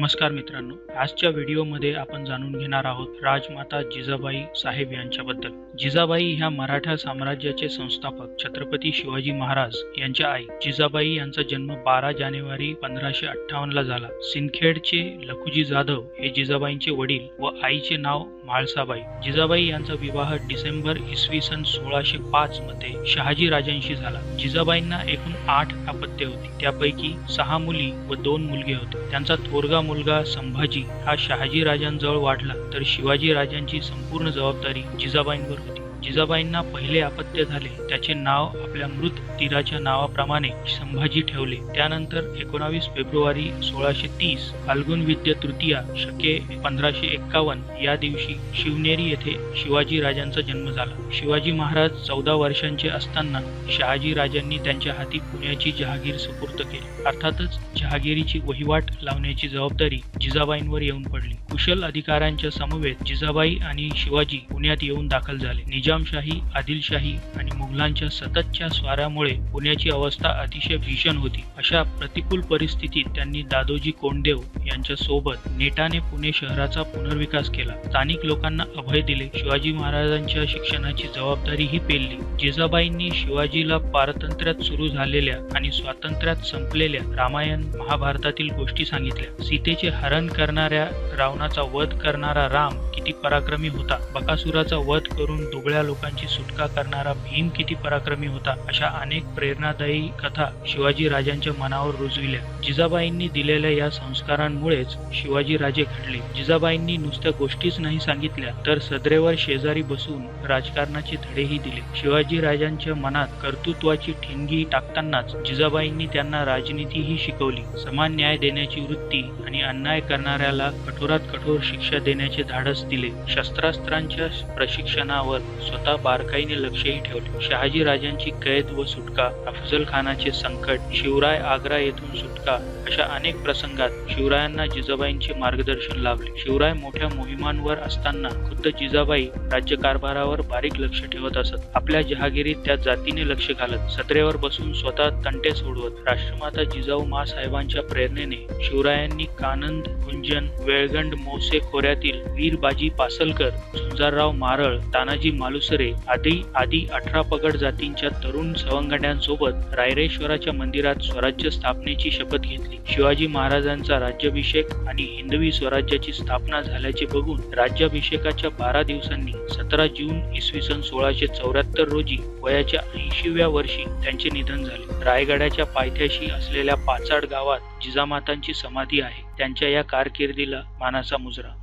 नमस्कार मित्रांनो आजच्या व्हिडिओमध्ये आपण जाणून घेणार आहोत राजमाता जिजाबाई साहेब यांच्याबद्दल. जिजाबाई ह्या मराठा साम्राज्याचे संस्थापक छत्रपती शिवाजी महाराज यांच्या आई. जिजाबाई यांचा जन्म बारा जानेवारी पंधराशे अठ्ठावन्न ला झाला. सिंदखेडचे लखुजी जाधव हे जिजाबाईंचे वडील व आईचे नाव म्हाळसाबाई जिजाबाई यांचा विवाह डिसेंबर इसवी सन सोळाशे पाच मध्ये शहाजी राजांशी झाला. जिजाबाईंना एकूण आठ अपत्य होती. त्यापैकी सहा मुली व दोन मुलगे होते. त्यांचा थोरगा मुलगा संभाजी हा शहाजी राजांजवळ वाढला तर शिवाजी राजांची संपूर्ण जबाबदारी जिजाबाईंवर होती. जिजाबाईंना पहिले अपत्य झाले. त्याचे नाव आपल्या मृत तीराच्या नावाप्रमाणे संभाजी ठेवले. त्यानंतर एकोणावीस फेब्रुवारी सोळाशे तीस फाल्गुन विद्य तृतीया शके पंधराशे एक्कावन्न या दिवशी शिवनेरी येथे शिवाजी राजांचा जन्म झाला. शिवाजी महाराज चौदा वर्षांचे असताना शहाजी राजांनी त्यांच्या हाती पुण्याची जहागीर सुपूर्द केली. अर्थातच जहागिरीची वहिवाट लावण्याची जबाबदारी जिजाबाईंवर येऊन पडली. कुशल अधिकाऱ्यांच्या समवेत जिजाबाई आणि शिवाजी पुण्यात येऊन दाखल झाले. निजा निजामशाही आदिलशाही आणि मुघलांच्या सततच्या स्वाऱ्यामुळे पुण्याची अवस्था अतिशय भीषण होती. अशा प्रतिकूल परिस्थितीत त्यांनी दादोजी कोंडदेव यांच्या सोबत नेटाने पुणे शहराचा पुनर्विकास केला. स्थानिक लोकांना अभय दिले. शिवाजी महाराजांच्या शिक्षणाची जबाबदारीही पेलली. जिजाबाईंनी शिवाजीला पारतंत्र्यात सुरू झालेल्या आणि स्वातंत्र्यात संपलेल्या रामायण महाभारतातील गोष्टी सांगितल्या. सीतेचे हरण करणाऱ्या रावणाचा वध करणारा राम किती पराक्रमी होता. बकासुराचा वध करून दुबळ्या लोकांची सुटका करणारा भीम किती पराक्रमी होता अशा अनेक प्रेरणादायी कथा शिवाजी राजांच्या मनावर रुजविल्या. जिजाबाईंनी दिलेल्या या संस्कारांमुळेच शिवाजी राजे घडले. जिजाबाईंनी नुसत्या गोष्टीच नाही सांगितल्या तर सदरेवर शेजारी बसून राजकारणाचे धडेही दिले. शिवाजी राजांच्या मनात कर्तृत्वाची ठिणगी टाकतानाच जिजाबाईंनी त्यांना राजनीतीही शिकवली. समान न्याय देण्याची वृत्ती आणि अन्याय करणाऱ्याला कठोरात कठोर शिक्षा देण्याचे धाडस दिले. शस्त्रास्त्रांच्या प्रशिक्षणावर स्वतः बारकाईने लक्षही ठेवले. शहाजी राजांची कैद व सुटका अफजल खानाचे संकट शिवराय आग्रा येथून सुटका अशा अनेक प्रसंगात शिवरायांना जिजाबाईंचे मार्गदर्शन लाभले. शिवराय मोठ्या मोहिमांवर असताना खुद्द जिजाबाई राज्यकारभारावर बारीक लक्ष ठेवत असत. आपल्या जहागिरीत त्या जातीने लक्ष घालत सत्रेवर बसून स्वतः तंटे सोडवत. राष्ट्रमाता जिजाऊ मा साहेबांच्या प्रेरणेने शिवरायांनी कानंद गुंजन वेळगंड मोसे खोऱ्यातील वीरबाजी पासलकर झुंजारराव मारळ तानाजी मालू दुसरे आदी आदी अठरा पगड जातींच्या तरुण सवंगड्यांसोबत रायरेश्वराच्या मंदिरात स्वराज्य स्थापनेची शपथ घेतली. शिवाजी महाराजांचा राज्याभिषेक आणि हिंदवी स्वराज्याची स्थापना झाल्याचे बघून राज्याभिषेकाच्या बारा दिवसांनी सतरा जून इसवी सन सोळाशे चौऱ्याहत्तर रोजी वयाच्या ऐंशीव्या वर्षी त्यांचे निधन झाले. रायगडाच्या पायथ्याशी असलेल्या पाचाड गावात जिजामातांची समाधी आहे. त्यांच्या या कारकिर्दीला मानाचा मुजरा.